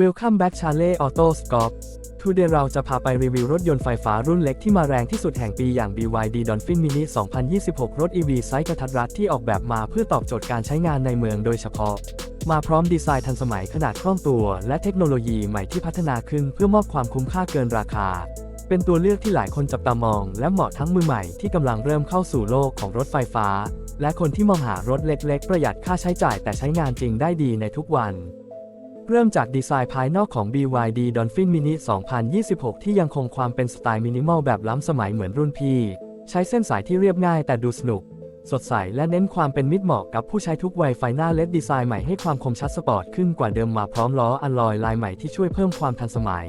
Welcome back Charlie Auto Scope Today เราจะพาไปรีวิวรถยนต์ไฟฟ้ารุ่นเล็กที่มาแรงที่สุดแห่งปีอย่าง BYD Dolphin Mini 2026 รถ EV ไซส์กระทัดรัดที่ออกแบบมาเพื่อตอบโจทย์การใช้งานในเมืองโดยเฉพาะ มาพร้อมดีไซน์ทันสมัยขนาดคล่องตัว และเทคโนโลยีใหม่ที่พัฒนาขึ้นเพื่อมอบความคุ้มค่าเกินราคา เป็นตัวเลือกที่หลายคนจับตามอง และเหมาะทั้งมือใหม่ที่กำลังเริ่มเข้าสู่โลกของรถไฟฟ้า และคนที่มองหารถเล็ก ๆ ประหยัดค่าใช้จ่ายแต่ใช้งานจริงได้ดีในทุกวัน เริ่มจากดีไซน์ภายนอกของ BYD Dolphin Mini 2026 ที่ยังคงความเป็นสไตล์มินิมอลแบบล้ำสมัยเหมือนรุ่นพี่ ใช้เส้นสายที่เรียบง่ายแต่ดูสนุก สดใสและเน้นความเป็นมิตรเหมาะกับผู้ใช้ทุกวัยไฟหน้าเลดดีไซน์ใหม่ให้ความคมชัดสปอร์ตขึ้นกว่าเดิมมาพร้อมล้ออัลลอยลายใหม่ที่ช่วยเพิ่มความทันสมัย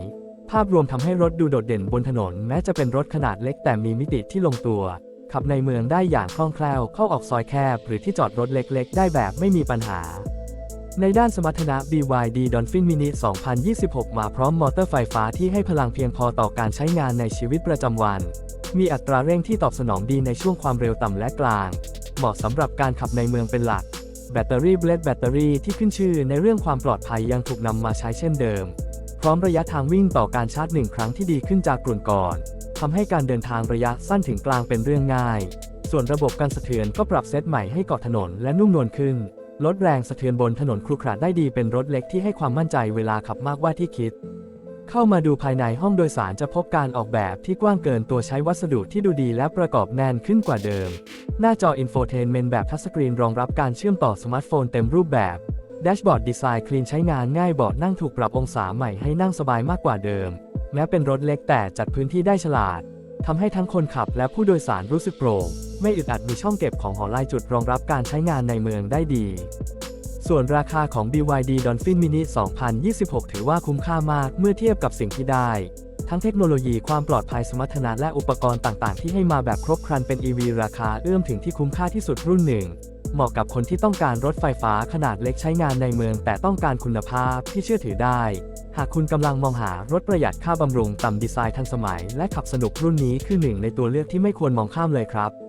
ภาพรวมทำให้รถดูโดดเด่นบนถนน แม้จะเป็นรถขนาดเล็กแต่มีมิติที่ลงตัว ขับในเมืองได้อย่างคล่องแคล่วเข้าออกซอยแคบ หรือที่จอดรถเล็ก ๆ ได้แบบไม่มีปัญหา ในด้านสมรรถนะ BYD Dolphin Mini 2026 มาพร้อมมอเตอร์ไฟฟ้าที่ให้พลังเพียงพอต่อการใช้งานในชีวิตประจำวัน มีอัตราเร่งที่ตอบสนองดีในช่วงความเร็วต่ำและกลาง เหมาะสำหรับการขับในเมืองเป็นหลัก แบตเตอรี่เบลดแบตเตอรี่ที่ขึ้นชื่อในเรื่องความปลอดภัยยังถูกนำมาใช้เช่นเดิม พร้อมระยะทางวิ่งต่อการชาร์จหนึ่งครั้งที่ดีขึ้นจากกลุ่นก่อนทำให้การเดินทางระยะสั้นถึงกลางเป็นเรื่องง่าย ส่วนระบบการสะเทือนก็ปรับเซตใหม่ให้เกาะถนนและนุ่มนวลขึ้น ลดแรงสะเทือนบนถนนครุขระได้ดีเป็นรถเล็กที่ให้ความมั่นใจเวลาขับมากกว่าที่คิด เข้ามาดูภายในห้องโดยสารจะพบการออกแบบที่กว้างเกินตัวใช้วัสดุที่ดูดีและประกอบแน่นขึ้นกว่าเดิม หน้าจออินโฟเทนเมนต์แบบทัชสกรีนรองรับการเชื่อมต่อสมาร์ทโฟนเต็มรูปแบบแดชบอร์ดดีไซน์คลีนใช้งานง่ายเบาะนั่งถูกปรับองศาใหม่ให้นั่งสบายมากกว่าเดิม แม้เป็นรถเล็กแต่จัดพื้นที่ได้ฉลาดทำให้ทั้งคนขับและผู้โดยสารรู้สึกโปร่ง ไม่อึดอัดมีช่องเก็บของหอลายจุดรองรับการใช้งานในเมืองได้ดี ส่วนราคาของ BYD Dolphin Mini 2026 ถือว่าคุ้มค่ามากเมื่อเทียบกับสิ่งที่ได้ ทั้งเทคโนโลยีความปลอดภัยสมรรถนะและอุปกรณ์ต่างๆ ที่ให้มาแบบครบครันเป็น EV ราคาเอื้อมถึงที่คุ้มค่าที่สุดรุ่นหนึ่ง เหมาะกับคนที่ต้องการรถไฟฟ้าขนาดเล็กใช้งานในเมือง แต่ต้องการคุณภาพที่เชื่อถือได้หากคุณกำลังมองหารถประหยัดค่าบำรุงต่ำดีไซน์ทันสมัย และขับสนุกรุ่นนี้คือหนึ่งในตัวเลือกที่ไม่ควรมองข้ามเลยครับ